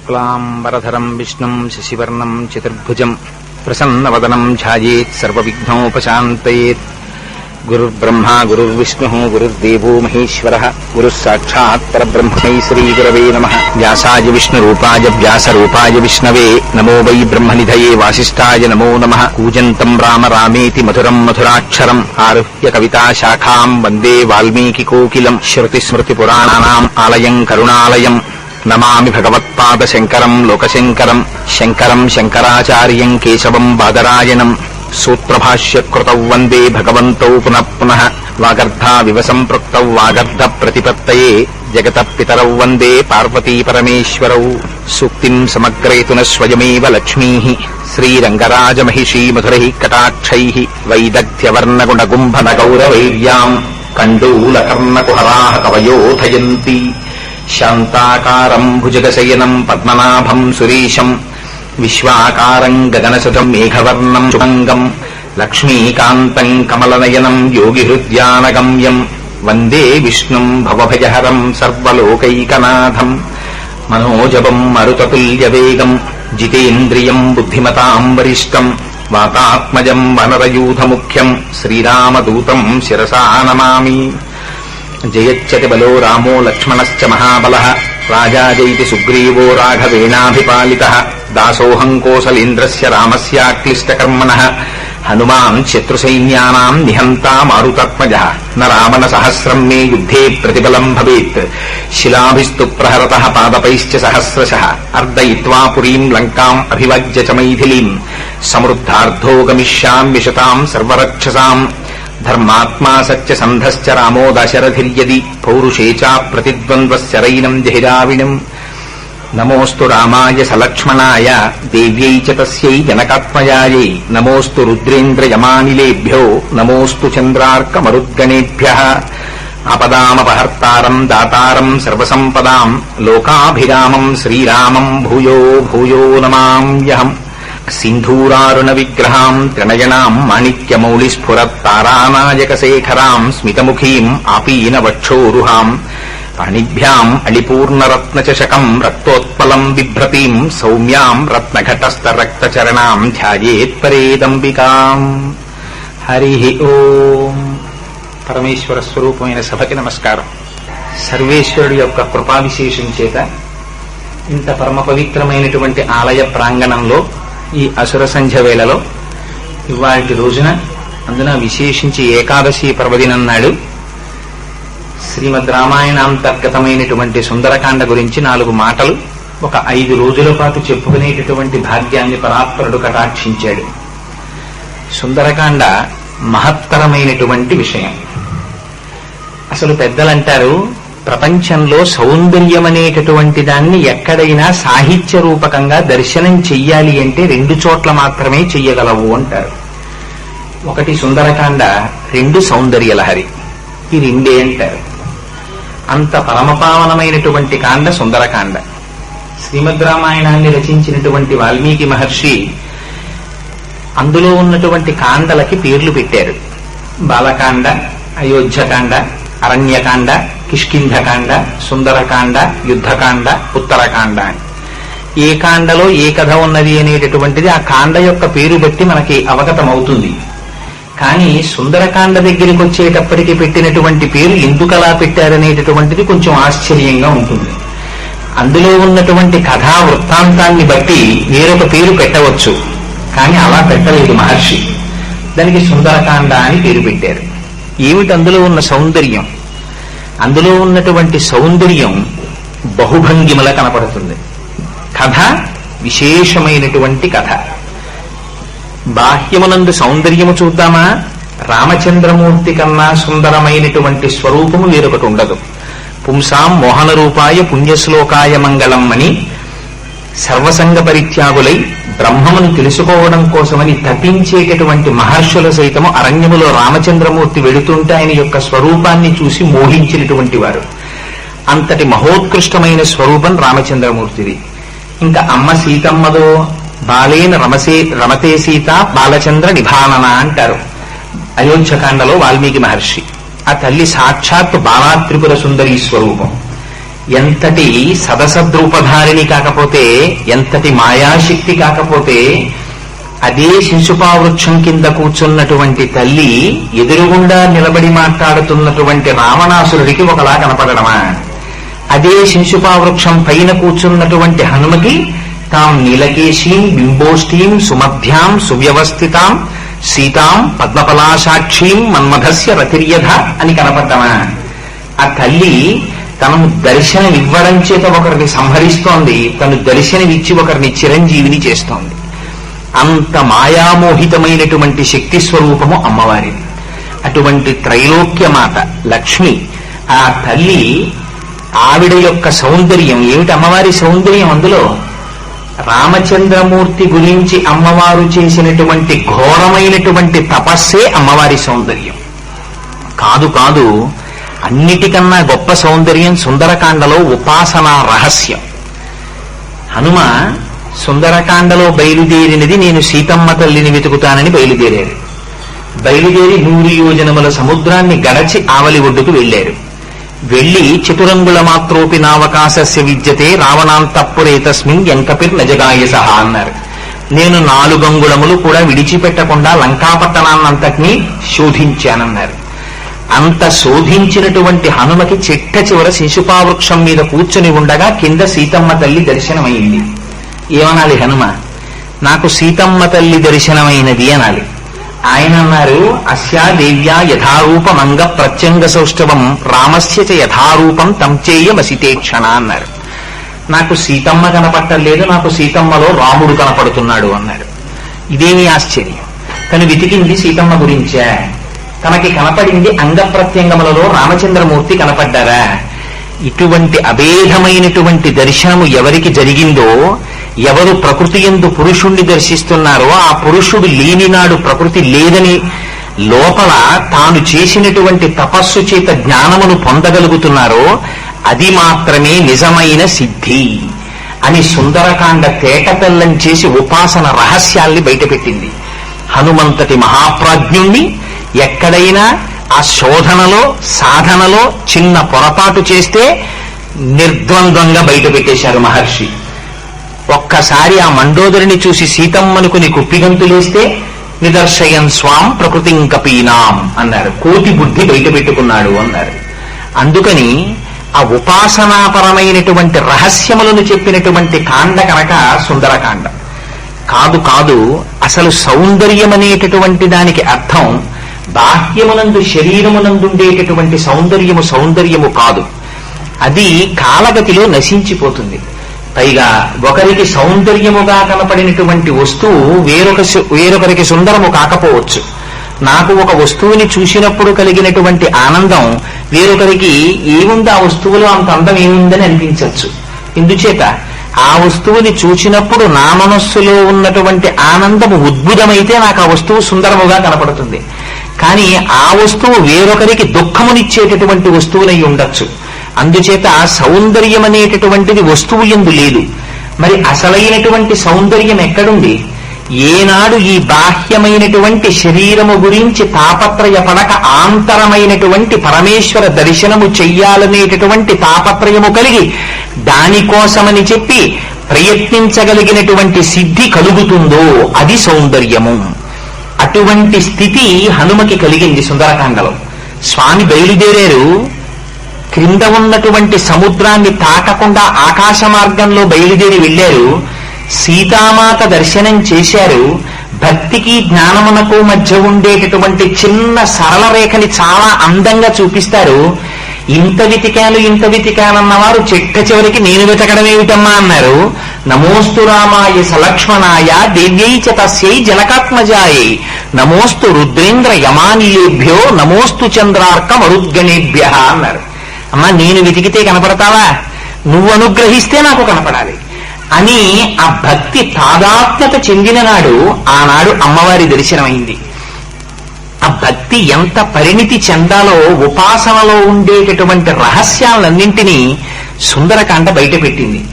శుక్లాంబరధరం విష్ణుం శశివర్ణం చతుర్భుజం ప్రసన్నవదనం ధ్యాయేత్ సర్వవిఘ్నోపశాంతయేత్. గురుర్బ్రహ్మా గురుర్విష్ణుः గురుర్దేవో మహేశ్వరः గురుः సాక్షాత్ పరబ్రహ్మణై శ్రీగురవే నమः. వ్యాసాయ విష్ణురూపాయ వ్యాసరూపాయ విష్ణవే నమో వై బ్రహ్మనిధయే వాసిష్ఠాయ నమో నమः. కూజంతం రామ రామేతి మధురం మధురాక్షరం ఆరుహ్య కవితా శాఖాం వందే వాల్మీకి కోకిలం. శృతిస్మృతిపురాణానాం ఆలయం కరుణాలయం. నమామి భగవత్పాద శంకరం లోకశంకరం శంకరం శంకరాచార్యం కేశవం బాదరాయణం సూత్రభాష్యకృత వందే భగవంతౌ పునః పునః వాగర్ధావివ సంపృక్తౌ వాగర్ధ ప్రతిపత్తయే జగత పితరౌ వందే పార్వతీ పరమేశ్వరౌ. సూక్తిం సమగ్రేతున స్వయమేవ లక్ష్మీ శ్రీరంగరాజమహిషీ మధురై కటాక్షై వైదగ్ధ్యవర్ణగుణగుంభన గౌరవైర్యాం కండూలకర్ణకుహరా కవయోధయంతి. శాంతాకారం భుజగశయనం పద్మనాభం సురీశం విశ్వాకారం గగనసుతం మేఘవర్ణం శుభంగం లక్ష్మీకాంతం కమలనయనం యోగిహృద్యానగమ్యం వందే విష్ణుం భవభయహరం సర్వలోకైకనాథం మనోజవం మరుతతుల్యవేగం జితేంద్రియం బుద్ధిమతాం వరిష్టం వాతాత్మజం వనరయూథముఖ్యం శ్రీరామదూతం శిరసా నమామి జయచ్చతి బలో రామో లక్ష్మణశ్చ మహాబల రాజాజైతి సుగ్రీవో రాఘవేణాభిపాలి దాసోహం కోసలేంద్రస్య రామస్యాక్లిష్టకర్మణः హనుమాన్ శత్రుసైన్యానా నిహంతా మారుతాత్మజ న రావణ సహస్రం మే యుద్ధే ప్రతిఫలం భవేత్ శిలాభిస్తు ప్రహరత పాదపైశ్చ సహస్రశ అర్దయిత్వా పురీం లంకాం అభివజ్య చ మైథిలీం సమృద్ధార్థో గమిష్యామ్యశతాం సర్వరక్షసాం ధర్మాత్మా సత్య సంధశ్చ రామో దశరథిర్యది పౌరుషే చ ప్రతిద్వంద్వశరైనం జహిరావిణం నమోస్తు రామాయ సలక్ష్మణాయ దేవ్యై చ తస్యై జనకాత్మయాయై నమోస్తు రుద్రేంద్రయమానిలేభ్యో నమోస్తు చంద్రార్కమరుద్గణేభ్య ఆపదామపహర్తారం దాతారం సర్వసంపదాం లోకాభిరామం శ్రీరామం భూయో భూయో నమామ్యహం సింధూరారుణ విగ్రహాం త్రినయనాం మాణిక్యమౌళిస్ఫురత్తారానాయకశేఖరాం స్మితముఖీం ఆపీన వక్షోరుహాం పాణిభ్యాం అళిపూర్ణరత్నచషకం రక్తోత్పలం బిభ్రతీం సౌమ్యాం రత్నఘటస్థరక్తచరణాం ధ్యాయేత్పరేదంబికాం హరి ఓం పరమేశ్వర స్వరూపమైన సభకి నమస్కారం. సర్వేశ్వరుడు యొక్క కృపా విశేషం చేత ఇంత పరమ పవిత్రమైనటువంటి ఆలయ ప్రాంగణంలో ఈ అసుర సంధ్య వేళలో ఇవాటి రోజున అందున విశేషించి ఏకాదశి పర్వదినం నాడు శ్రీమద్ రామాయణాంతర్గతమైనటువంటి సుందరకాండ గురించి నాలుగు మాటలు ఒక ఐదు రోజుల పాటు చెప్పుకునేటటువంటి భాగ్యాన్ని పరాత్పరుడు కటాక్షించాడు. సుందరకాండ మహత్తరమైనటువంటి విషయం. అసలు పెద్దలంటారు ప్రపంచంలో సౌందర్యం అనేటటువంటి దాన్ని ఎక్కడైనా సాహిత్య రూపకంగా దర్శనం చెయ్యాలి అంటే రెండు చోట్ల మాత్రమే చెయ్యగలవు అంటారు. ఒకటి సుందరకాండ రెండు సౌందర్యలహరి. ఈ రెండే అంటారు. అంత పరమపావనమైనటువంటి కాండ సుందరకాండ. శ్రీమద్ రామాయణాన్ని రచించినటువంటి వాల్మీకి మహర్షి అందులో ఉన్నటువంటి కాండలకి పేర్లు పెట్టారు. బాలకాండ అయోధ్యకాండ అరణ్యకాండ కిష్కింధకాండ సుందరకాండ యుద్ధకాండ ఉత్తరకాండ అని. ఏ కాండలో ఏ కథ ఉన్నది అనేటటువంటిది ఆ కాండ యొక్క పేరు బట్టి మనకి అవగతమవుతుంది. కానీ సుందరకాండ దగ్గరికి వచ్చేటప్పటికి పెట్టినటువంటి పేరు ఎందుకలా పెట్టారనేటటువంటిది కొంచెం ఆశ్చర్యంగా ఉంటుంది. అందులో ఉన్నటువంటి కథా వృత్తాంతాన్ని బట్టి వేరొక పేరు పెట్టవచ్చు. కానీ అలా పెట్టలేదు మహర్షి. దానికి సుందరకాండ అని పేరు పెట్టారు. ఏమిటి అందులో ఉన్న సౌందర్యం? అందులో ఉన్నటువంటి సౌందర్యం బహుభంగిమల కనపడుతుంది. కథ విశేషమైనటువంటి కథ. బాహ్యమునందు సౌందర్యము చూద్దామా? రామచంద్రమూర్తి కన్నా సుందరమైనటువంటి స్వరూపము వేరొకటి ఉండదు. పుంసాం మోహన రూపాయ పుణ్యశ్లోకాయ మంగళం అని సర్వసంగ పరిత్యాగులై బ్రహ్మమును తెలుసుకోవడం కోసమని తపించేటటువంటి మహర్షుల సైతము అరణ్యములో రామచంద్రమూర్తి వెళుతుంటే ఆయన యొక్క స్వరూపాన్ని చూసి మోహించినటువంటి వారు. అంతటి మహోత్కృష్టమైన స్వరూపం రామచంద్రమూర్తిది. ఇంకా అమ్మ సీతమ్మదో బాలేన రమసే రమతే సీత బాలచంద్ర నిభానన అంటారు. అయోధ్యకాండలో వాల్మీకి మహర్షి. ఆ తల్లి సాక్షాత్ బాలాత్రిపుర సుందరి స్వరూపం. ఎంతటి సదసద్రూపధారిణి కాకపోతే ఎంతటి మాయాశక్తి కాకపోతే అదే శిశుపావృక్షం కింద కూర్చున్నటువంటి తల్లి ఎదురుగుండా నిలబడి మాట్లాడుతున్నటువంటి రావణాసురుడికి ఒకలా కనపడడమా? అదే శిశుపావృక్షం పైన కూర్చున్నటువంటి హనుమకి తాం నీలకేశీం బింబోష్ఠీం సుమధ్యాం సువ్యవస్థితాం సీతాం పద్మపలాసాక్షీం మన్మథస్య రతిర్యధ అని కనపడ్డమా? ఆ తల్లి తనను దర్శనం ఇవ్వడం చేత ఒకరిని సంహరిస్తోంది తను దర్శనమిచ్చి ఒకరిని చిరంజీవిని చేస్తోంది. అంత మాయామోహితమైనటువంటి శక్తి స్వరూపము అమ్మవారిది. అటువంటి త్రైలోక్య మాత లక్ష్మి ఆ తల్లి ఆవిడ యొక్క సౌందర్యం ఏమిటి? అమ్మవారి సౌందర్యం అందులో రామచంద్రమూర్తి గురించి అమ్మవారు చేసినటువంటి ఘోరమైనటువంటి తపస్సే అమ్మవారి సౌందర్యం. కాదు కాదు అన్నిటికన్నా గొప్ప సౌందర్యం సుందరకాండలో ఉపాసనా రహస్యం. హనుమ సుందరకాండలో బయలుదేరినది నేను సీతమ్మ తల్లిని వెతుకుతానని బయలుదేరారు. బయలుదేరి నూరు యోజనముల సముద్రాన్ని గడచి ఆవలి ఒడ్డుకు వెళ్ళారు వెళ్ళి చతురంగుల మాత్రోపి నావకాశస్య విద్యతే రావణాంతప్పురే తస్మిన్ ఎంకపిర్ నజగాయ అన్నారు. నేను నాలుగంగుళములు కూడా విడిచిపెట్టకుండా లంకాపట్టణాన్నంతటినీ శోధించానన్నారు. అంత శోధించినటువంటి హనుమకి చిట్ట చివర శిశుపావృక్షం మీద కూర్చుని ఉండగా కింద సీతమ్మ తల్లి దర్శనమైంది. ఏమనాలి హనుమ? నాకు సీతమ్మ తల్లి దర్శనమైనది అనాలి. ఆయన అన్నారు అస్యా దేవ్యా యథారూపమంగ ప్రత్యంగ సౌష్ఠవం రామస్య తంచేయ వసితే తంచేయమసితేక్షణ అన్నారు. నాకు సీతమ్మ కనపట్టలేదు నాకు సీతమ్మలో రాముడు కనపడుతున్నాడు అన్నారు. ఇదేమి ఆశ్చర్యం. తను వెతికింది సీతమ్మ గురించే. తనకి కనపడింది అంగ ప్రత్యంగములలో రామచంద్రమూర్తి కనపడ్డారా. ఇటువంటి అభేదమైనటువంటి దర్శనము ఎవరికి జరిగిందో ఎవరు ప్రకృతి ఎందు పురుషుణ్ణి దర్శిస్తున్నారో ఆ పురుషుడు లేనినాడు ప్రకృతి లేదని లోపల తాను చేసినటువంటి తపస్సు చేత జ్ఞానమును పొందగలుగుతున్నారో అది మాత్రమే నిజమైన సిద్ధి అని సుందరకాండ తేటతెల్లం చేసి ఉపాసన రహస్యాల్ని బయటపెట్టింది. హనుమంతటి మహాప్రాజ్ఞుణ్ణి ఎక్కడైనా ఆ శోధనలో సాధనలో చిన్న పొరపాటు చేస్తే నిర్ద్వంద్వంగా బయట పెట్టేశారు మహర్షి. ఒక్కసారి ఆ మండోదరిని చూసి సీతమ్మనుకుని కుప్పిగంతులేస్తే నిదర్శయం స్వాం ప్రకృతిం కపీనాం అన్నారు. కోటి బుద్ధి బయట పెట్టుకున్నాడు అన్నారు. అందుకని ఆ ఉపాసనాపరమైనటువంటి రహస్యములను చెప్పినటువంటి కాండ కనుక సుందరకాండ. కాదు కాదు అసలు సౌందర్యం అనేటటువంటి దానికి అర్థం బాహ్యమునందు శరీరమునందుండేటటువంటి సౌందర్యము సౌందర్యము కాదు. అది కాలగతిలో నశించిపోతుంది. పైగా ఒకరికి సౌందర్యముగా కనపడినటువంటి వస్తువు వేరొక వేరొకరికి సుందరము కాకపోవచ్చు. నాకు ఒక వస్తువుని చూసినప్పుడు కలిగినటువంటి ఆనందం వేరొకరికి ఏముంది? ఆ వస్తువులో అంత అందం ఏముందని అనిపించవచ్చు. ఇందుచేత ఆ వస్తువుని చూసినప్పుడు నా మనస్సులో ఉన్నటువంటి ఆనందము ఉద్భుతమైతే నాకు ఆ వస్తువు సుందరముగా కనపడుతుంది. కానీ ఆ వస్తువు వేరొకరికి దుఃఖమునిచ్చేటటువంటి వస్తువులై ఉండొచ్చు. అందుచేత సౌందర్యం అనేటటువంటిది వస్తువు ఎందు లేదు. మరి అసలైనటువంటి సౌందర్యం ఎక్కడుంది? ఏనాడు ఈ బాహ్యమైనటువంటి శరీరము గురించి తాపత్రయపడక ఆంతరమైనటువంటి పరమేశ్వర దర్శనము చెయ్యాలనేటటువంటి తాపత్రయము కలిగి దానికోసమని చెప్పి ప్రయత్నించగలిగినటువంటి సిద్ధి కలుగుతుందో అది సౌందర్యము. అటువంటి స్థితి హనుమకి కలిగింది సుందరకాండలో. స్వామి బయలుదేరారు. క్రింద ఉన్నటువంటి సముద్రాన్ని తాకకుండా ఆకాశ మార్గంలో బయలుదేరి వెళ్ళారు. సీతామాత దర్శనం చేశారు. భక్తికి జ్ఞానమునకు మధ్య ఉండేటటువంటి చిన్న సరళ రేఖని చాలా అందంగా చూపిస్తారు. ఇంత వెతికాను ఇంత వెతికానన్నవారు చెట్ట చివరికి నేను వెతకడం ఏమిటమ్మా అన్నారు. నమోస్తు రామాయ సలక్ష్మణాయ దేవ్యై చ తస్యై జనకాత్మజాయై నమోస్తు రుద్రేంద్ర యమానీయేభ్యో నమోస్తు చంద్రార్క మరుద్గణేభ్య అన్నారు. అమ్మా నేను వెతికితే కనపడతావా? నువ్వు అనుగ్రహిస్తే నాకు కనపడాలి. అని ఆ భక్తి తాదాత్మ్యత చెందిన నాడు ఆనాడు అమ్మవారి దర్శనమైంది. ఆ భక్తి ఎంత పరిణితి చెందాలో ఉపాసనలో ఉండేటటువంటి రహస్యాలన్నింటినీ సుందరకాండ బయటపెట్టింది.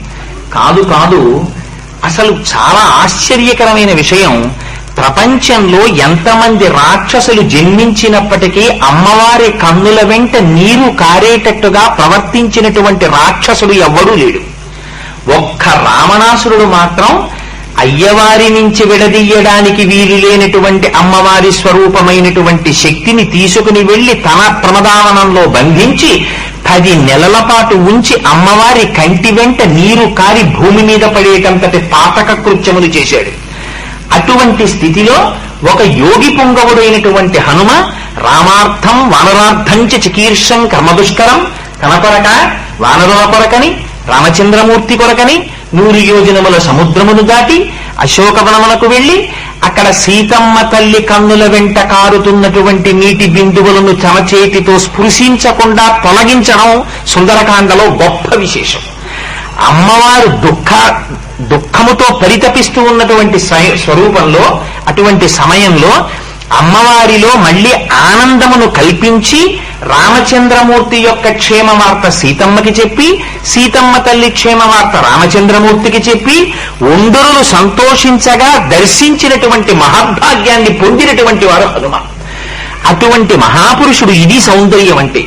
కాదు కాదు అసలు చాలా ఆశ్చర్యకరమైన విషయం ప్రపంచంలో ఎంతమంది రాక్షసులు జన్మించినప్పటికీ అమ్మవారి కన్నుల వెంట నీరు కారేటట్టుగా ప్రవర్తించినటువంటి రాక్షసుడు ఎవ్వడూ లేడు. ఒక్క రావణాసురుడు మాత్రం అయ్యవారి నుంచి విడదీయడానికి వీలు లేనటువంటి అమ్మవారి స్వరూపమైనటువంటి శక్తిని తీసుకుని వెళ్ళి తన ప్రమదావనంలో బంధించి పది నెలల పాటు ఉంచి అమ్మవారి కంటి వెంట నీరు కారి భూమి మీద పడేటంతటి పాతక కృత్యములు చేశాడు. అటువంటి స్థితిలో ఒక యోగి పుంగవుడైనటువంటి హనుమ రామార్థం వానరార్థం చ చికీర్షం కర్మదుష్కరం కనపరక వానరుల కొరకని రామచంద్రమూర్తి కొరకని నూరు యోజనముల సముద్రమును దాటి అశోకవనములకు వెళ్ళి అక్కడ సీతమ్మ తల్లి కన్నుల వెంట కారుతున్నటువంటి నీటి బిందువులను తన చేతితో స్పృశించకుండా తొలగించడం సుందరకాండలో గొప్ప విశేషం. అమ్మవారు దుఃఖ దుఃఖముతో పరితపిస్తూ ఉన్నటువంటి స్వరూపంలో అటువంటి సమయంలో అమ్మవారిలో మళ్ళీ ఆనందమును కల్పించి రామచంద్రమూర్తి యొక్క క్షేమ వార్త సీతమ్మకి చెప్పి సీతమ్మ తల్లి క్షేమ వార్త రామచంద్రమూర్తికి చెప్పి ఉండరులు సంతోషించగా దర్శించినటువంటి మహద్భాగ్యాన్ని పొందినటువంటి వారు హనుమ అటువంటి మహాపురుషుడు ఇది సౌందర్యం అంటే.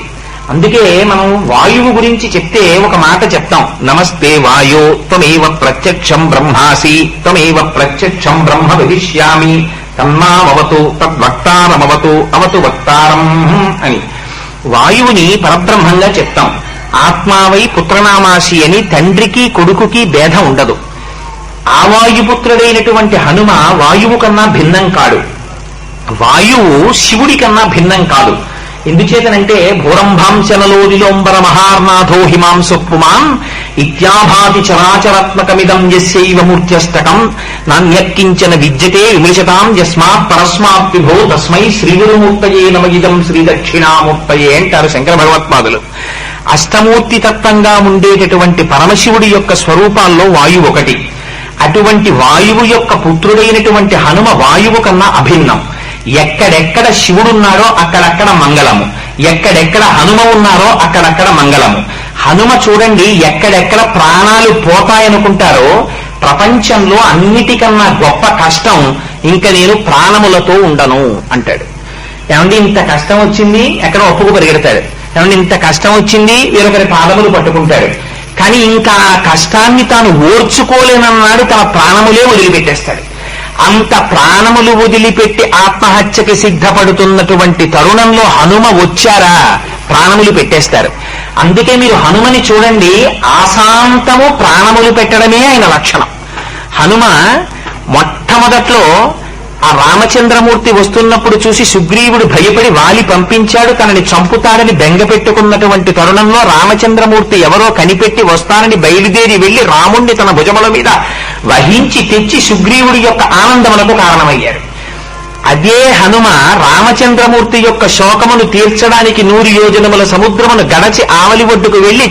అందుకే మనం వాయువు గురించి చెప్తే ఒక మాట చెప్తాం. నమస్తే వాయో త్వమేవ ప్రత్యక్షం బ్రహ్మాసి త్వమేవ ప్రత్యక్షం బ్రహ్మ వదిష్యామి తన్నామవతు తద్వక్తారమవతు అవతు వక్తారం అని. వాయువుని పరబ్రహ్మంగా చెప్తాం. ఆత్మావై పుత్రనామాసి అని తండ్రికి కొడుకుకి భేదం ఉండదు. ఆ వాయుపుత్రుడైనటువంటి హనుమ వాయువు కన్నా భిన్నం కాడు. వాయువు శివుడి కన్నా భిన్నం కాదు. ఎందుచేతనంటే భూరంభాంశనలో నిలోంబర మహార్నాథో హిమాంసు ఇత్యాభాతి చరాచరాత్మకమిదం యస్యైవ మూర్త్యష్టకం నాణ్యక్కించన విద్యతే విమృశతాం యస్మాత్ పరస్మాత్ విభో తస్మై శ్రీగురుమూర్తయే నమ ఇదం శ్రీ దక్షిణామూర్తయే అంటారు శంకర భగవత్పాదులు అష్టమూర్తి తత్వంగా ఉండేటటువంటి పరమశివుడి యొక్క స్వరూపాల్లో వాయువు ఒకటి. అటువంటి వాయువు యొక్క పుత్రుడైనటువంటి హనుమ వాయువు కన్నా అభిన్నం. ఎక్కడెక్కడ శివుడున్నాడో అక్కడక్కడ మంగళము. ఎక్కడెక్కడ హనుమ ఉన్నారో అక్కడక్కడ మంగళము. హనుమ చూడండి ఎక్కడెక్కడ ప్రాణాలు పోతాయనుకుంటారో ప్రపంచంలో అన్నిటికన్నా గొప్ప కష్టం ఇంకా నేను ప్రాణములతో ఉండను అంటాడు. ఏమండి ఇంత కష్టం వచ్చింది? ఎక్కడ ఒప్పుకు పరిగెడతాడు. ఏమండి ఇంత కష్టం వచ్చింది? వేరొకరి పాదములు పట్టుకుంటాడు. కానీ ఇంకా ఆ కష్టాన్ని తాను ఓర్చుకోలేనన్నాడు తన ప్రాణములే వదిలిపెట్టేస్తాడు. అంత ప్రాణములు వదిలిపెట్టి ఆత్మహత్యకి సిద్ధపడుతున్నటువంటి తరుణంలో హనుమ వచ్చారా? ప్రాణములు పెట్టేస్తారు. అందుకే మీరు హనుమని చూడండి ఆశాంతము ప్రాణములు పెట్టడమే ఆయన లక్షణం. హనుమ మొట్టమొదట్లో ఆ రామచంద్రమూర్తి వస్తున్నప్పుడు చూసి సుగ్రీవుడు భయపడి వాలి పంపించాడు తనని చంపుతాడని బెంగ పెట్టుకున్నటువంటి తరుణంలో రామచంద్రమూర్తి ఎవరో కనిపెట్టి వస్తానని బయలుదేరి వెళ్ళి రాముణ్ణి తన భుజముల మీద వహించి తెచ్చి సుగ్రీవుడి యొక్క ఆనందములకు కారణమయ్యాడు అదే హనుమ రామచంద్రమూర్తి యొక్క శోకమును తీర్చడానికి నూరు యోజనముల సముద్రమును గడచి ఆవలి ఒడ్డుకు వెళ్ళి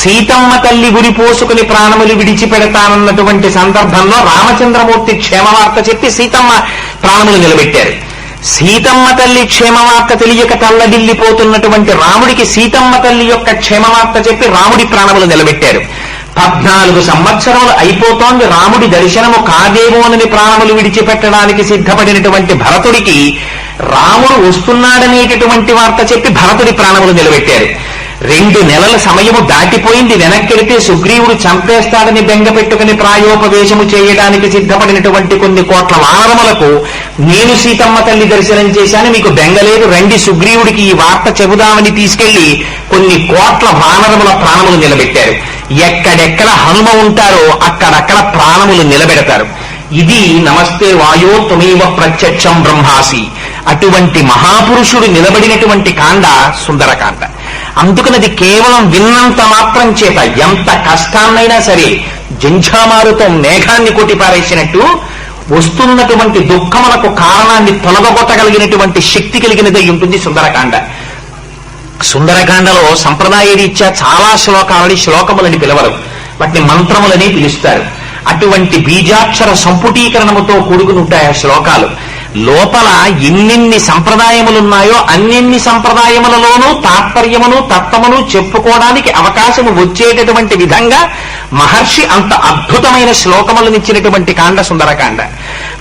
సీతమ్మ తల్లి గురి పోసుకుని ప్రాణములు విడిచిపెడతానన్నటువంటి సందర్భంలో రామచంద్రమూర్తి క్షేమవార్త చెప్పి సీతమ్మ ప్రాణములు నిలబెట్టారు. సీతమ్మ తల్లి క్షేమవార్త తెలియక తల్లదిల్లిపోతున్నటువంటి రాముడికి సీతమ్మ తల్లి యొక్క క్షేమవార్త చెప్పి రాముడి ప్రాణములు నిలబెట్టారు. పద్నాలుగు సంవత్సరములు అయిపోతోంది రాముడి దర్శనము కాదేమోనని ప్రాణములు విడిచిపెట్టడానికి సిద్ధపడినటువంటి భరతుడికి రాముడు వస్తున్నాడనేటటువంటి వార్త చెప్పి భరతుడి ప్రాణములు నిలబెట్టారు. రెండు నెలల సమయము దాటిపోయింది. వెనక్కెడితే సుగ్రీవుడు చంపేస్తాడని బెంగ పెట్టుకుని ప్రాయోపవేశము చేయడానికి సిద్ధపడినటువంటి కొన్ని కోట్ల వానరములకు నేను సీతమ్మ తల్లి దర్శనం చేశాను. మీకు బెంగలేదు రండి సుగ్రీవుడికి ఈ వార్త చెబుదామని తీసుకెళ్ళి కొన్ని కోట్ల వానరముల ప్రాణములు నిలబెట్టారు. ఎక్కడెక్కడ హనుమ ఉంటారో అక్కడక్కడ ప్రాణములు నిలబెడతారు. ఇది నమస్తే వాయో త్వమేవ ప్రత్యక్షం బ్రహ్మాసి. అటువంటి మహాపురుషుడు నిలబడినటువంటి కాండ సుందరకాండ. అందుకనది కేవలం విన్నంత మాత్రం చేత ఎంత కష్టాన్నైనా సరే జంఝామారుతో మేఘాన్ని కొట్టిపారేసినట్టు వస్తున్నటువంటి దుఃఖములకు కారణాన్ని తొలగొట్టగలిగినటువంటి శక్తి కలిగినదై ఉంటుంది సుందరకాండ. సుందరకాండలో సంప్రదాయ రీత్యా చాలా శ్లోకాలని శ్లోకములని పిలవరు. వాటిని మంత్రములని పిలుస్తారు. అటువంటి బీజాక్షర సంపుటీకరణముతో కూడుకుని ఉంటాయి ఆ శ్లోకాలు. లోపల ఎన్నెన్ని సంప్రదాయములున్నాయో అన్నెన్ని సంప్రదాయములలోనూ తాత్పర్యమును తత్వమును చెప్పుకోవడానికి అవకాశము వచ్చేటటువంటి విధంగా మహర్షి అంత అద్భుతమైన శ్లోకములనిచ్చినటువంటి కాండ సుందరకాండ.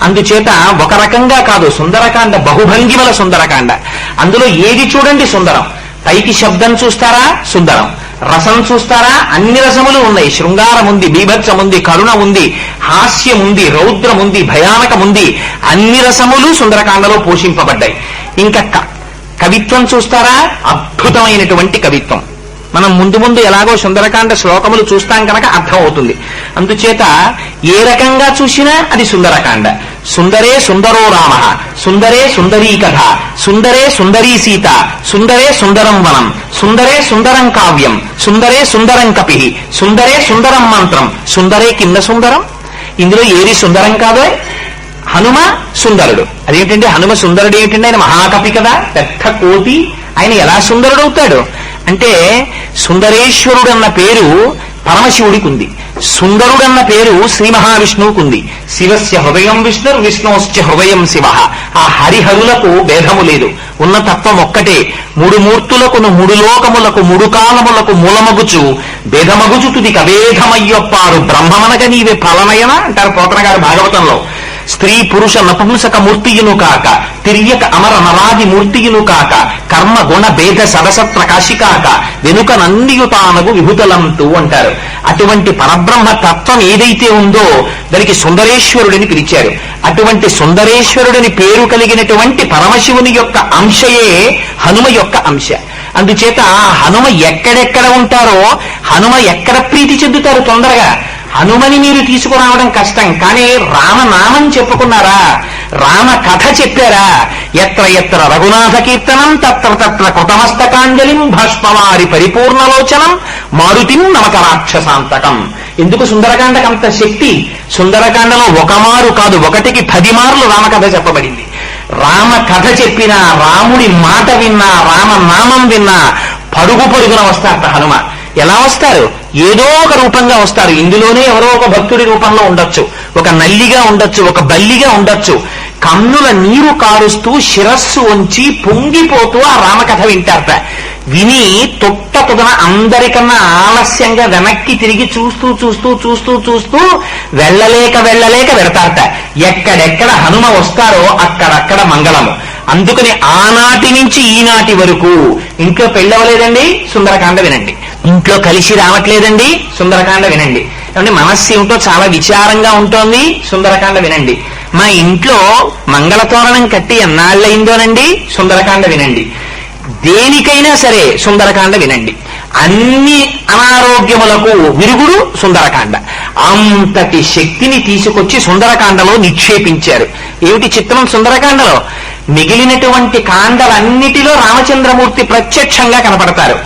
అందుచేత ఒక రకంగా కాదు సుందరకాండ బహుభంగిమల సుందరకాండ. అందులో ఏది చూడండి సుందరం? పైకి శబ్దం చూస్తారా? సుందరం. రసం చూస్తారా? అన్ని రసములు ఉన్నాయి. శృంగారం ఉంది బీభత్సం ఉంది కరుణ ఉంది హాస్యం ఉంది రౌద్రం ఉంది భయానకం ఉంది. అన్ని రసములు సుందరకాండలో పోషింపబడ్డాయి. ఇంకా క- కవిత్వం చూస్తారా? అద్భుతమైనటువంటి కవిత్వం. మనం ముందు ముందు ఎలాగో సుందరకాండ శ్లోకములు చూస్తాం కనుక అర్థం అవుతుంది అందుచేత ఏ రకంగా చూసినా అది సుందరకాండ. సుందరే సుందరో రామ సుందరే సుందరీ కథ సుందరే సుందరీ సీత సుందరే సుందరం వనం సుందరే సుందరం కావ్యం సుందరే సుందరం కపి సుందరే సుందరం మంత్రం సుందరే కింద సుందరం. ఇందులో ఏది సుందరం కాదో? హనుమ సుందరుడు. అదేంటంటే హనుమ సుందరుడు ఏంటంటే ఆయన మహాకపి కదా పెద్ద కోటి. ఆయన ఎలా సుందరుడవుతాడు? అంటే సుందరేశ్వరుడు అన్న పేరు పరమశివుడికి ఉంది సుందరుడన్న పేరు శ్రీ మహావిష్ణువుకు ఉంది శివస్య హృదయం విష్ణు విష్ణుశ్చ హృదయం శివ. ఆ హరిహరులకు భేదము లేదు. ఉన్న తత్వం ఒక్కటే. మూడు మూర్తులకును మూడు లోకములకు మూడు కాలములకు మూలమగుచు. భేదమగుచు తుది కవేధమయ్యొప్పారు బ్రహ్మమనగ నీవే ఫలనయన? అంటారు పోతన గారు భాగవతంలో. స్త్రీ పురుష నపుంసక మూర్తియును కాక తిర్యక అమర నరాది మూర్తియును కాక కర్మ గుణ భేద సరసత్ర కాశి కాక వెనుక నందియుతానగు విభుతలంతు అంటారు అటువంటి పరబ్రహ్మ తత్వం ఏదైతే ఉందో దానికి సుందరేశ్వరుడిని పిలిచారు అటువంటి సుందరేశ్వరుడిని పేరు కలిగినటువంటి పరమశివుని యొక్క అంశయే హనుమ యొక్క అంశ అందుచేత హనుమ ఎక్కడెక్కడ ఉంటారో హనుమ ఎక్కడ ప్రీతి చెందుతారు తొందరగా హనుమని మీరు తీసుకురావడం కష్టం కానీ రామనామం చెప్పుకున్నారా? రామ కథ చెప్పారా? ఎత్ర ఎత్ర రఘునాథ కీర్తనం తత్ర తత్ర కృతమస్తకాంజలిం భస్మవారి పరిపూర్ణలోచనం మారుతిం నమక రాక్షసాంతకం. ఎందుకు సుందరకాండకు అంత శక్తి? సుందరకాండలో ఒక మారు కాదు ఒకటికి పది మార్లు రామకథ చెప్పబడింది. రామ కథ చెప్పినా రాముడి మాట విన్నా రామనామం విన్నా పరుగు పరుగున వస్తారట హనుమ. ఎలా వస్తారు? ఏదో ఒక రూపంగా వస్తారు. ఇందులోనే ఎవరో ఒక భక్తుడి రూపంలో ఉండొచ్చు. ఒక నల్లిగా ఉండొచ్చు. ఒక బల్లిగా ఉండొచ్చు. కన్నుల నీరు కారుస్తూ శిరస్సు ఉంచి పొంగిపోతూ ఆ రామకథ వింటారట. విని తొట్ట పొదన అందరికన్నా ఆలస్యంగా వెనక్కి తిరిగి చూస్తూ చూస్తూ చూస్తూ చూస్తూ వెళ్ళలేక వెళ్ళలేక వెడతారట. ఎక్కడెక్కడ హనుమ వస్తారో అక్కడక్కడ మంగళము. అందుకని ఆనాటి నుంచి ఈనాటి వరకు ఇంట్లో పెళ్ళవలేదండి? సుందరకాండ వినండి. ఇంట్లో కలిసి రావట్లేదండి? సుందరకాండ వినండి. అంటే మనస్సు ఏమిటో చాలా విచారంగా ఉంటోంది? సుందరకాండ వినండి. మా ఇంట్లో మంగళతోరణం కట్టి ఎన్నాళ్ళయిందోనండి? సుందరకాండ వినండి. దేనికైనా సరే సుందరకాండ వినండి. అన్ని అనారోగ్యములకు విరుగుడు సుందరకాండ. అంతటి శక్తిని తీసుకొచ్చి సుందరకాండలో నిక్షేపించారు. ఏమిటి చిత్రం సుందరకాండలో? మిగిలినటువంటి కాండలన్నిటిలో రామచంద్రమూర్తి ప్రత్యక్షంగా కనపడతారు.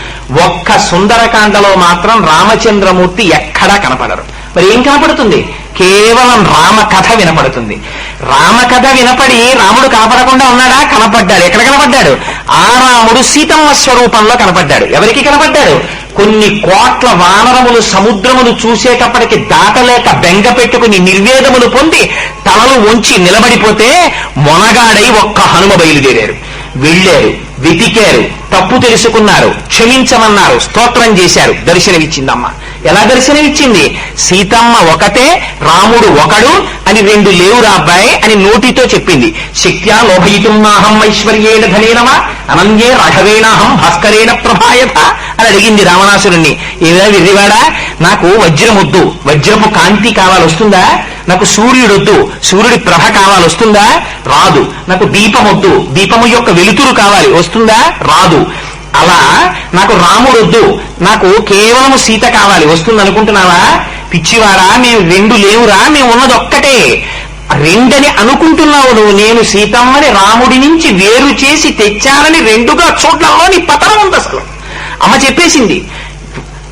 ఒక్క సుందరకాండలో మాత్రం రామచంద్రమూర్తి ఎక్కడా కనపడరు. మరి ఏం కనపడుతుంది? కేవలం రామకథ వినపడుతుంది. రామకథ వినపడి రాముడు కనపడకుండా ఉన్నాడా? కనపడ్డాడు. ఎక్కడ కనపడ్డాడు? ఆ రాముడు సీతమ్మ స్వరూపంలో కనపడ్డాడు. ఎవరికి కనపడ్డాడు? కొన్ని కోట్ల వానరములు సముద్రములు చూసేటప్పటికి దాటలేక బెంగ పెట్టుకుని నిర్వేదములు పొంది తలలు వంచి నిలబడిపోతే మొనగాడై ఒక్క హనుమ బయలుదేరారు. వెళ్ళారు వెతికారు తప్పు తెలుసుకున్నారు క్షమించమన్నారు స్తోత్రం చేశారు. దర్శనమిచ్చిందమ్మ. ఎలా దర్శనమిచ్చింది సీతమ్మ ఒకటే రాముడు ఒకడు అని రెండు లేవురా అబ్బాయి అని నోటితో చెప్పింది. శక్త్యా లోభయితున్నాహం ఐశ్వర్యేణ ధనేనవా అనంగే రాఘవేణాహం భాస్కరేణ ప్రభాయత అని అడిగింది రావణాసురుణ్ణి. ఏదా విర్రివాడా? నాకు వజ్రమొద్దు. వజ్రపు కాంతి కావాలొస్తుందా? నాకు సూర్యుడొద్దు. సూర్యుడి ప్రభ కావాలొస్తుందా? రాదు. నాకు దీపమొద్దు. దీపము యొక్క వెలుతురు కావాలి. వస్తుందా? రాదు. అలా నాకు రాముడు వద్దు. నాకు కేవలం సీత కావాలి. వస్తుంది అనుకుంటున్నావా? పిచ్చివాడా మేము రెండు లేవురా మేము ఉన్నది ఒక్కటే. రెండని అనుకుంటున్నావు నువ్వు. నేను సీతమ్మని రాముడి నుంచి వేరు చేసి తెచ్చానని రెండుగా చోట్లలో నీ పతనం ఉంది అసలు. అమ్మ చెప్పేసింది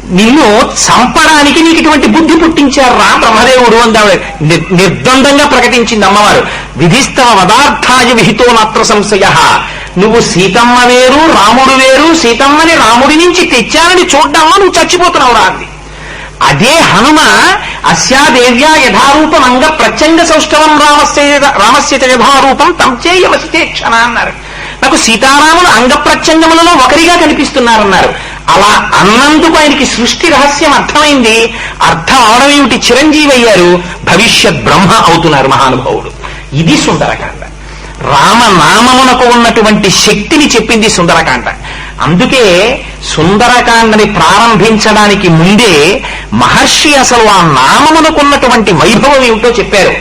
నిన్ను చంపడానికి నీకు ఇటువంటి బుద్ధి పుట్టించారు? రా బ్రహ్మదేవుడు అందావిడ నిర్- నిర్ద్వందంగా ప్రకటించింది అమ్మవారు. విధిస్తవ వదార్థాయ విహితో నాత్ర సంశయ. నువ్వు సీతమ్మ వేరు రాముడు వేరు సీతమ్మని రాముడి నుంచి తెచ్చానని చూడ్డంలో నువ్వు చచ్చిపోతున్నావు రాంది అదే. హనుమ అస్యాదేవ్యా యథారూపం అంగ ప్రచండ సౌష్ఠవం రామస్య రామస్య యథారూపం తం చేయవసితే క్షణ అన్నారు. నాకు సీతారాములు అంగ ప్రచండములలో ఒకరిగా కనిపిస్తున్నారన్నారు. అలా అన్నందుకు ఆయనకి సృష్టి రహస్యం అర్థమైంది. అర్థం అవడం ఏమిటి చిరంజీవి అయ్యారు భవిష్యత్ బ్రహ్మ అవుతున్నారు మహానుభావుడు. ఇది సుందరకాండ. రామనామమునకు ఉన్నటువంటి శక్తిని చెప్పింది సుందరకాండ. అందుకే సుందరకాండని ప్రారంభించడానికి ముందే మహర్షి అసలు ఆ నామమునకున్నటువంటి వైభవం ఏమిటో చెప్పారు.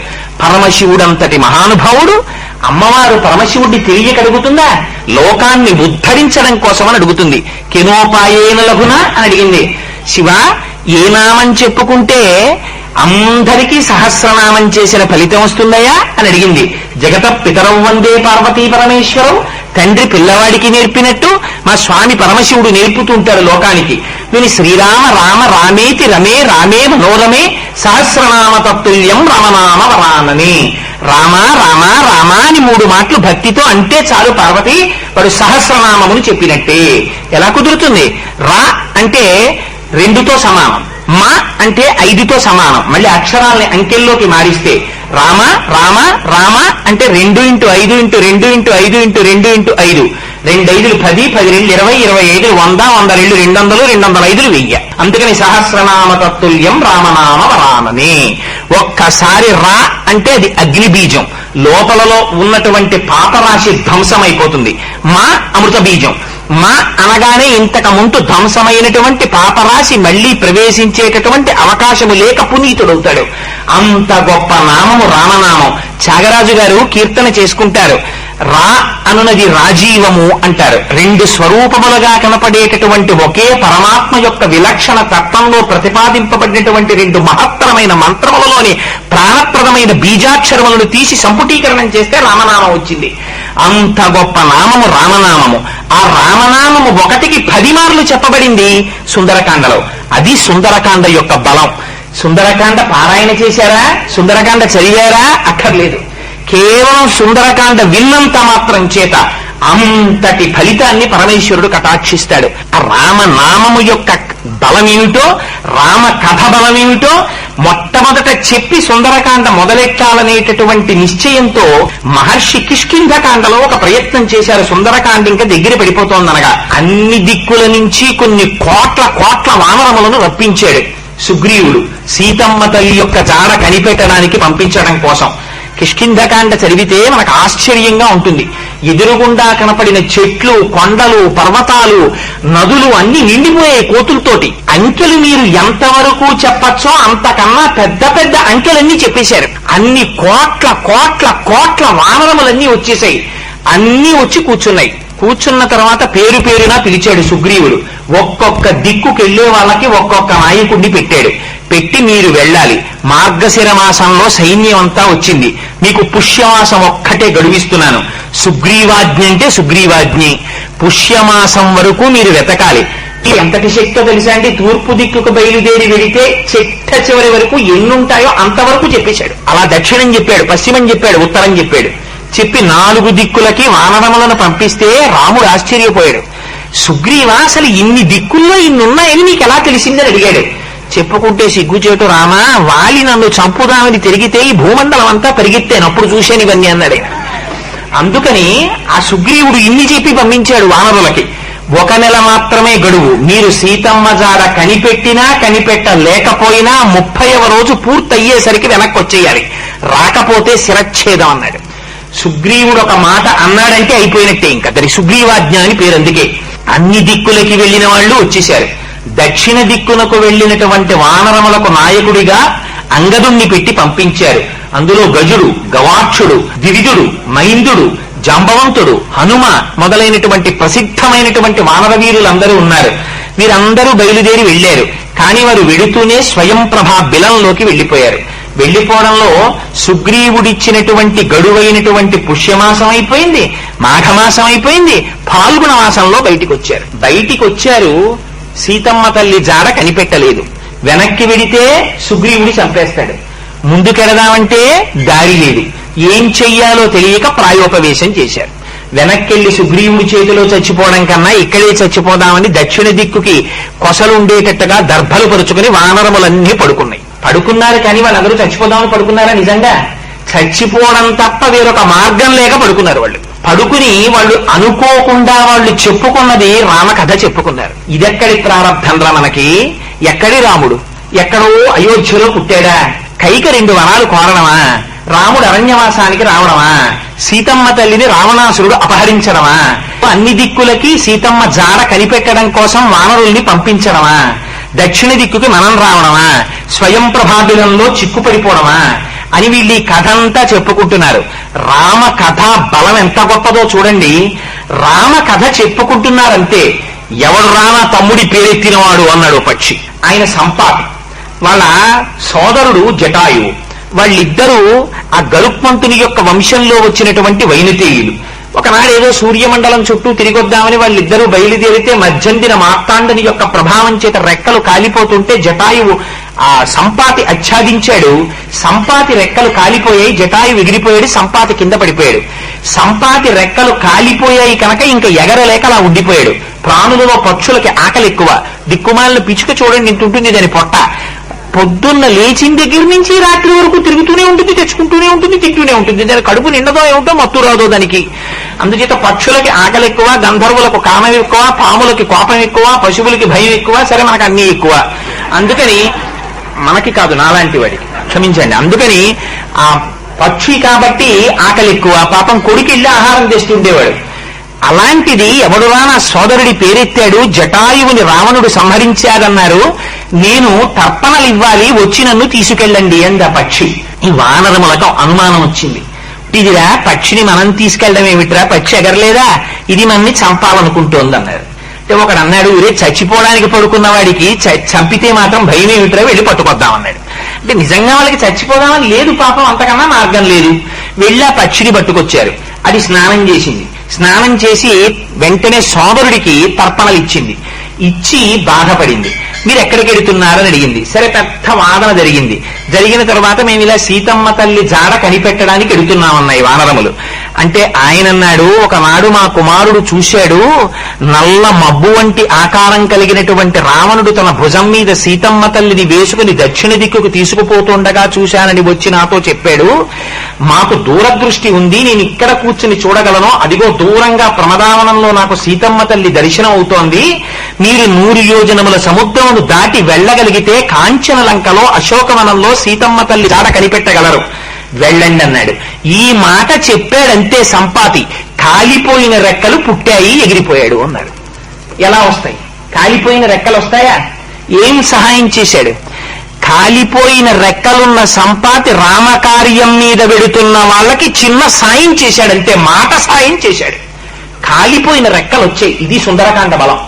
పరమశివుడంతటి మహానుభావుడు అమ్మవారు పరమశివుడిని తెలియకడుగుతుందా లోకాన్ని ఉద్ధరించడం కోసమని అడుగుతుంది. కెనోపాయేన లఘున అని అడిగింది. శివ ఏ నామం చెప్పుకుంటే అందరికీ సహస్రనామం చేసిన ఫలితం వస్తుందయ్యా అని అడిగింది. జగత పితరం వందే పార్వతీ పరమేశ్వరం తండ్రి పిల్లవాడికి నేర్పినట్టు మా స్వామి పరమశివుడు నేర్పుతుంటారు లోకానికి. నేను శ్రీరామ రామ రామేతి రమే రామే మనోరమే సహస్రనామ తత్తుల్యం రామనామ వరానని. రామ రామ రామ అని మూడు మాటలు భక్తితో అంటే చాలు పార్వతి వాడు సహస్రనామమును చెప్పినట్టే. ఎలా కుదురుతుంది? రా అంటే రెండుతో సమానం. మా అంటే ఐదుతో సమానం. మళ్ళీ అక్షరాలని అంకెల్లోకి మారిస్తే రామ రామ రామ అంటే రెండు ఇంటూ ఐదు ఇంటూ రెండు ఇంటూ ఐదు ఇంటూ రెండు ఇంటూ ఐదు. రెండు ఐదులు పది పది రెండు ఇరవై ఇరవై ఐదులు వంద వంద రెండు రెండు వందలు రెండు వందల ఐదులు వెయ్యి. అందుకని సహస్రనామ తత్తుల్యం రామనామ రామనే ఒక్కసారి రా అంటే అది అగ్ని బీజం లోపలలో ఉన్నటువంటి పాపరాశి ధ్వంసమైపోతుంది. మా అమృత బీజం మా అనగానే ఇంతకు ముందు ధ్వంసమైనటువంటి పాపరాశి మళ్ళీ ప్రవేశించేటటువంటి అవకాశము లేక పునీతుడవుతాడు. అంత గొప్ప నామము రామనామం. త్యాగరాజు గారు కీర్తన చేసుకుంటారు. రా అనునది రాజీవము అంటారు. రెండు స్వరూపములుగా కనపడేటటువంటి ఒకే పరమాత్మ యొక్క విలక్షణ తత్వంలో ప్రతిపాదింపబడినటువంటి రెండు మహత్తరమైన మంత్రములలోని ప్రాణప్రదమైన బీజాక్షరములను తీసి సంపుటీకరణం చేస్తే రామనామం వచ్చింది. అంత గొప్ప నామము రామనామము. ఆ రామనామము ఒకటికి పది మార్లు చెప్పబడింది సుందరకాండలో. అది సుందరకాండ యొక్క బలం. సుందరకాండ పారాయణ చేశారా? సుందరకాండ చదివారా? అక్కర్లేదు. కేవలం సుందరకాండ విన్నంత మాత్రం చేత అంతటి ఫలితాన్ని పరమేశ్వరుడు కటాక్షిస్తాడు. ఆ రామనామము యొక్క బలమేమిటో రామ కథ బలమేమిటో మొట్టమొదట చెప్పి సుందరకాండ మొదలెట్టాలనేటటువంటి నిశ్చయంతో మహర్షి కిష్కింధకాండలో ఒక ప్రయత్నం చేశారు. సుందరకాండ ఇంకా దగ్గర పడిపోతోందనగా. అన్ని దిక్కుల నుంచి కొన్ని కోట్ల కోట్ల వానరములను రప్పించాడు సుగ్రీవుడు. సీతమ్మ తల్లి యొక్క జాడ కనిపెట్టడానికి పంపించడం కోసం. కిష్కింధకాండ చదివితే మనకు ఆశ్చర్యంగా ఉంటుంది. ఎదురుగుండా కనపడిన చెట్లు కొండలు పర్వతాలు నదులు అన్ని నిండిపోయే కోతులతోటి. అంకెలు మీరు ఎంతవరకు చెప్పచ్చో అంతకన్నా పెద్ద పెద్ద అంకెలన్నీ చెప్పేశారు. అన్ని కోట్ల కోట్ల కోట్ల వానరములన్నీ వచ్చేసాయి అన్నీ వచ్చి కూర్చున్నాయి. కూర్చున్న తర్వాత పేరు పేరున పిలిచాడు సుగ్రీవుడు. ఒక్కొక్క దిక్కుకెళ్ళే వాళ్ళకి ఒక్కొక్క నాయకుడిని పెట్టాడు. పెట్టి మీరు వెళ్ళాలి. మార్గశిర మాసంలో సైన్యం అంతా వచ్చింది. మీకు పుష్యమాసం ఒక్కటే గడువిస్తున్నాను. సుగ్రీవాజ్ఞ అంటే సుగ్రీవాజ్ఞి. పుష్యమాసం వరకు మీరు వెతకాలి. ఎంతటి శక్తో తెలుసా అండి? తూర్పు దిక్కుకు బయలుదేరి వెడితే చెట్ట చివరి వరకు ఎన్నుంటాయో అంతవరకు చెప్పేశాడు. అలా దక్షిణం చెప్పాడు పశ్చిమం చెప్పాడు ఉత్తరం చెప్పాడు. చెప్పి నాలుగు దిక్కులకి వానరములను పంపిస్తే రాముడు ఆశ్చర్యపోయాడు. సుగ్రీవ అసలు ఇన్ని దిక్కుల్లో ఇన్ని ఉన్నాయని నీకు ఎలా తెలిసిందని అడిగాడు. చెప్పుకుంటే సిగ్గుచేటు రామా వాలి నన్ను చంపుదామని తిరిగితే ఈ భూమండలం అంతా పరిగెత్తాను అప్పుడు చూశాను ఇవన్నీ అన్నాడే. అందుకని ఆ సుగ్రీవుడు ఇన్ని చెప్పి పంపించాడు వానరులకి. ఒక నెల మాత్రమే గడువు. మీరు సీతమ్మ జాడ కనిపెట్టినా కనిపెట్టలేకపోయినా ముప్పైవ రోజు పూర్తయ్యేసరికి వెనక్కి వచ్చేయాలి రాకపోతే శిరచ్ఛేదం అన్నాడు. సుగ్రీవుడు ఒక మాట అన్నాడంటే అయిపోయినట్టే ఇంకా. దాని సుగ్రీవాజ్ఞ అని పేరు అందుకే. అన్ని దిక్కులకి వెళ్ళిన వాళ్ళు వచ్చేశారు. దక్షిణ దిక్కునకు వెళ్ళినటువంటి వానరములకు నాయకుడిగా అంగదుణ్ణి పెట్టి పంపించారు. అందులో గజుడు గవాక్షుడు దివిజుడు మైందుడు జాంబవంతుడు హనుమ మొదలైనటువంటి ప్రసిద్ధమైనటువంటి వానర వీరులందరూ ఉన్నారు. వీరందరూ బయలుదేరి వెళ్ళారు కానీ వారు వెడుతూనే స్వయం ప్రభా బిలంలోకి వెళ్ళిపోయారు వెళ్ళిపోవడంలో సుగ్రీవుడిచ్చినటువంటి గడువైనటువంటి పుష్యమాసం అయిపోయింది మాఘమాసం అయిపోయింది పాల్గొన మాసంలో బయటికి వచ్చారు బయటికి వచ్చారు సీతమ్మ తల్లి జాడ కనిపెట్టలేదు. వెనక్కి వెడితే సుగ్రీవుడి చంపేస్తాడు. ముందుకెడదామంటే దారి లేదు. ఏం చెయ్యాలో తెలియక ప్రాయోపవేశం చేశారు. వెనక్కెళ్ళి సుగ్రీవుడి చేతిలో చచ్చిపోవడం కన్నా ఇక్కడే చచ్చిపోదామని దక్షిణ దిక్కుకి కొసలు ఉండేటట్టుగా దర్భలు పరుచుకుని వానరములన్నీ పడుకున్నాయి. పడుకున్నారు కానీ వాళ్ళందరూ చచ్చిపోదామని పడుకున్నారా నిజంగా? చచ్చిపోవడం తప్ప వేరొక మార్గం లేక పడుకున్నారు వాళ్ళు. పడుకుని వాళ్ళు అనుకోకుండా వాళ్ళు చెప్పుకున్నది రామ కథ చెప్పుకున్నారు. ఇదెక్కడి ప్రారంభం రా మనకి? ఎక్కడి రాముడు? ఎక్కడో అయోధ్యలో పుట్టాడా? కైక రెండు వనాలు కోరడమా? రాముడు అరణ్యవాసానికి రావడమా? సీతమ్మ తల్లిని రావణాసురుడు అపహరించడమా? అన్ని దిక్కులకి సీతమ్మ జాడ కనిపెట్టడం కోసం వానరుల్ని పంపించడమా? దక్షిణ దిక్కుకి మనం రావడమా? స్వయం ప్రభాబిలంలో చిక్కుపడిపోవడమా? అని వీళ్ళు ఈ కథ అంతా చెప్పుకుంటున్నారు. రామ కథ బలం ఎంత గొప్పదో చూడండి. రామ కథ చెప్పుకుంటున్నారంతే ఎవడు రానా తమ్ముడి పేరెత్తినవాడు అన్నాడు పక్షి. ఆయన సంపాతి. వాళ్ళ సోదరుడు జటాయువు. వాళ్ళిద్దరూ ఆ గరుక్మంతుని యొక్క వంశంలో వచ్చినటువంటి వైనతేయులు. ఒకనాడేదో సూర్యమండలం చుట్టూ తిరిగొద్దామని వాళ్ళిద్దరూ బయలుదేరితే మధ్యందిన మార్తాండని యొక్క ప్రభావం చేత రెక్కలు కాలిపోతుంటే జటాయువు ఆ సంపాతి ఆచ్ఛాదించాడు. సంపాతి రెక్కలు కాలిపోయాయి జటాయు ఎగిరిపోయాడు సంపాతి కింద పడిపోయాడు. సంపాతి రెక్కలు కాలిపోయాయి కనుక ఇంకా ఎగరలేక అలా ఉండిపోయాడు. ప్రాణులలో పక్షులకి ఆకలి ఎక్కువ దిక్కుమాలను పిచ్చుక చూడండి ఇంత ఉంటుంది దాని పొట్ట. పొద్దున్న లేచిన దగ్గర నుంచి రాత్రి వరకు తిరుగుతూనే ఉంటుంది తెచ్చుకుంటూనే ఉంటుంది తింటూనే ఉంటుంది. దాని కడుపు నిండదో ఏమిటో మత్తు రాదో దానికి. అందుచేత పక్షులకి ఆకలి ఎక్కువ గంధర్వులకు కామం ఎక్కువ పాములకి కోపం ఎక్కువ పశువులకి భయం ఎక్కువ సరే మనకు అన్ని ఎక్కువ. అందుకని మనకి కాదు నాలాంటి వాడికి. క్షమించండి. అందుకని ఆ పక్షి కాబట్టి ఆకలి ఎక్కువ పాపం కొడుకు వెళ్ళి ఆహారం తెస్తుండేవాడు. అలాంటిది ఎవడురా నా సోదరుడి పేరెత్తాడు జటాయువుని రావణుడు సంహరించాడన్నారు. నేను తర్పణలు ఇవ్వాలి వచ్చి నన్ను తీసుకెళ్ళండి అంది ఆ పక్షి. ఈ వానరములకు అనుమానం వచ్చింది. ఇదిరా పక్షిని మనం తీసుకెళ్ళడం ఏమిట్రా? పక్షి ఎగరలేదా? ఇది మనని చంపాలనుకుంటోంది అన్నారు అంటే ఒకడు అన్నాడు ఊరే చచ్చిపోవడానికి పడుకున్న వాడికి చంపితే మాత్రం భయం ఏమిట్రా? వెళ్ళి పట్టుకొద్దామన్నాడు. అంటే నిజంగా వాళ్ళకి చచ్చిపోదామని లేదు పాపం అంతకన్నా మార్గం లేదు. వెళ్ళి ఆ పక్షిని పట్టుకొచ్చారు. అది స్నానం చేసింది. స్నానం చేసి వెంటనే సోదరుడికి తర్పణలు ఇచ్చింది ఇచ్చి బాధపడింది. మీరు ఎక్కడికి వెడుతున్నారని అడిగింది. సరే పెద్ద వాదన జరిగింది. జరిగిన తర్వాత మేము ఇలా సీతమ్మ తల్లి జాడ కనిపెట్టడానికి ఎడుతున్నామన్నాయి వానరములు. అంటే ఆయన అన్నాడు ఒకనాడు మా కుమారుడు చూశాడు నల్ల మబ్బు వంటి ఆకారం కలిగినటువంటి రావణుడు తన భుజం మీద సీతమ్మ తల్లిని వేసుకుని దక్షిణ దిక్కుకు తీసుకుపోతుండగా చూశానని వచ్చి నాతో చెప్పాడు మాకు దూరదృష్టి ఉంది నేను ఇక్కడ కూర్చుని చూడగలను. అదిగో దూరంగా ప్రమదావనంలో నాకు సీతమ్మ తల్లి దర్శనం అవుతోంది. మీరు నూరు యోజనముల సముద్రమును దాటి వెళ్ళగలిగితే కాంచన లంకలో అశోకవనంలో సీతమ్మ తల్లి దాడ కనిపెట్టగలరు. వెళ్ళండి అన్నాడు. ఈ మాట చెప్పాడంతే సంపాతి. కాలిపోయిన రెక్కలు పుట్టాయి ఎగిరిపోయాడు అన్నాడు. ఎలా వస్తాయి? కాలిపోయిన రెక్కలు వస్తాయా? ఏం సహాయం చేశాడు? కాలిపోయిన రెక్కలున్న సంపాతి రామకార్యం మీద వెడుతున్న వాళ్ళకి చిన్న సాయం చేశాడంతే మాట సాయం చేశాడు. కాలిపోయిన రెక్కలు వచ్చాయి ఇది సుందరకాండ బలం.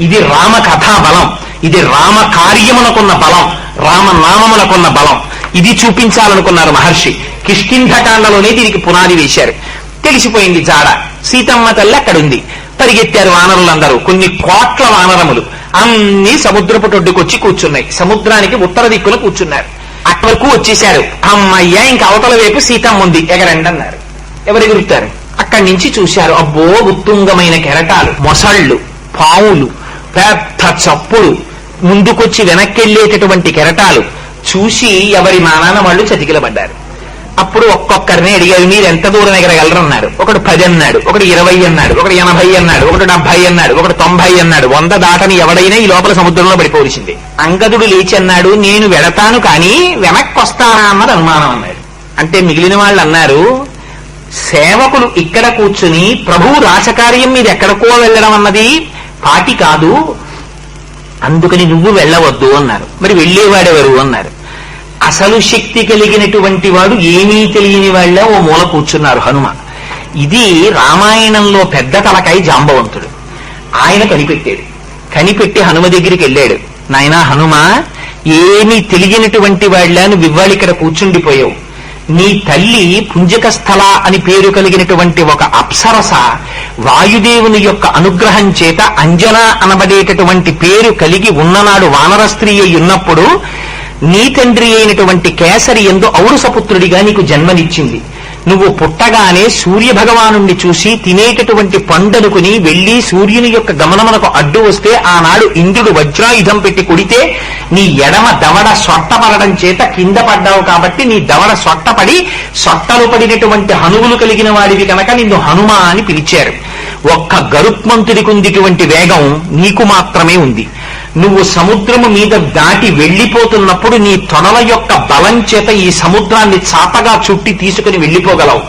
ఇది రామ కథా బలం. ఇది రామ కార్యమునకున్న బలం. రామ నామమునకున్న బలం. ఇది చూపించాలనుకున్నారు మహర్షి. కిష్కింధకాండలోనే దీనికి పునాది వేశారు. తెలిసిపోయింది జాడ. సీతమ్మ తల్లి అక్కడుంది. పరిగెత్తారు వానరులందరూ. కొన్ని కోట్ల వానరములు. అన్ని సముద్రపు టొడ్డుకొచ్చి కూర్చున్నాయి. సముద్రానికి ఉత్తర దిక్కున కూర్చున్నారు. అక్కడి వరకు వచ్చేశారు. అమ్మయ్య ఇంక అవతల వైపు సీతమ్మ ఉంది. ఎగరండి అన్నారు. ఎవరు ఎగురుతారు? అక్కడి నుంచి చూశారు. అబ్బో ఉత్తుంగమైన కెరటాలు మొసళ్ళు పావులు పెద్ద చప్పులు. ముందుకొచ్చి వెనక్కెళ్ళేటటువంటి కెరటాలు. చూసి ఎవరి మానాన వాళ్ళు చతికిలబడ్డారు. అప్పుడు ఒక్కొక్కరిని అడిగారు మీరు ఎంత దూరం ఎగరగలరన్నారు ఒకడు పది అన్నాడు ఒకడు ఇరవై అన్నాడు ఒకడు ఎనభై అన్నాడు ఒకడు డెబ్బై అన్నాడు ఒకడు తొంభై అన్నాడు వంద దాటని ఎవడైనా ఈ లోపల సముద్రంలో పడిపోవలసింది. అంగదుడు లేచి అన్నాడు నేను వెడతాను కానీ వెనక్కొస్తానా? అన్నది అనుమానం అన్నాడు. అంటే మిగిలిన వాళ్ళు అన్నారు సేవకులు ఇక్కడ కూర్చుని ప్రభు రాచకార్యం మీద ఎక్కడికో వెళ్ళడం అన్నది పాటి కాదు అందుకని నువ్వు వెళ్ళవద్దు అన్నారు. మరి వెళ్ళేవాడెవరు అన్నారు. అసలు శక్తి కలిగినటువంటి వాడు ఏమీ తెలియని వాళ్ళ ఓ మూల కూర్చున్నారు హనుమ. ఇది రామాయణంలో పెద్ద తలకాయ జాంబవంతుడు. ఆయన కనిపెట్టాడు. కనిపెట్టి హనుమ దగ్గరికి వెళ్ళాడు. నాయనా హనుమ ఏమీ తెలియనటువంటి వాళ్ళను ఇవ్వాలి ఇక్కడ కూర్చుండిపోయావు. నీ తల్లి పుంజక స్థల అని పేరు కలిగినటువంటి ఒక అప్సరస వాయుదేవుని యొక్క అనుగ్రహం చేత అంజన అనబడేటటువంటి పేరు కలిగి ఉన్ననాడు వానర స్త్రీ అయి ఉన్నప్పుడు నీ తండ్రి అయినటువంటి కేసరి ఎందు ఔరుసపుత్రుడిగా నీకు జన్మనిచ్చింది. నువ్వు పుట్టగానే సూర్య చూసి తినేటటువంటి పండనుకుని వెళ్ళి సూర్యుని యొక్క గమనమునకు అడ్డు వస్తే ఆనాడు ఇంద్రుడు వజ్రాయుధం పెట్టి కొడితే నీ ఎడమ దవడ సొట్టపడడం చేత కింద పడ్డావు కాబట్టి నీ దవడ సొట్టపడి సొట్టలు పడినటువంటి హనువులు కలిగిన వాడివి కనుక నిన్ను హనుమ అని పిలిచారు. ఒక్క గరుత్మంతుడికి ఉందిటువంటి వేగం నీకు మాత్రమే ఉంది. నువ్వు సముద్రము మీద దాటి వెళ్ళిపోతున్నప్పుడు నీ తొనల యొక్క బలం చేత ఈ సముద్రాన్ని చాపగా చుట్టి తీసుకుని వెళ్ళిపోగలవు.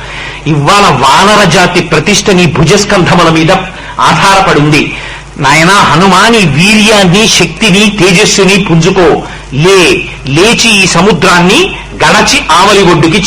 ఇవాళ వానర జాతి ప్రతిష్ట నీ భుజస్కంధముల మీద ఆధారపడి ఉంది నాయనా హనుమాని వీర్యాన్ని శక్తిని తేజస్సుని పుంజుకో. లే లేచి ఈ సముద్రాన్ని గడచి ఆవలి ఒడ్డుకి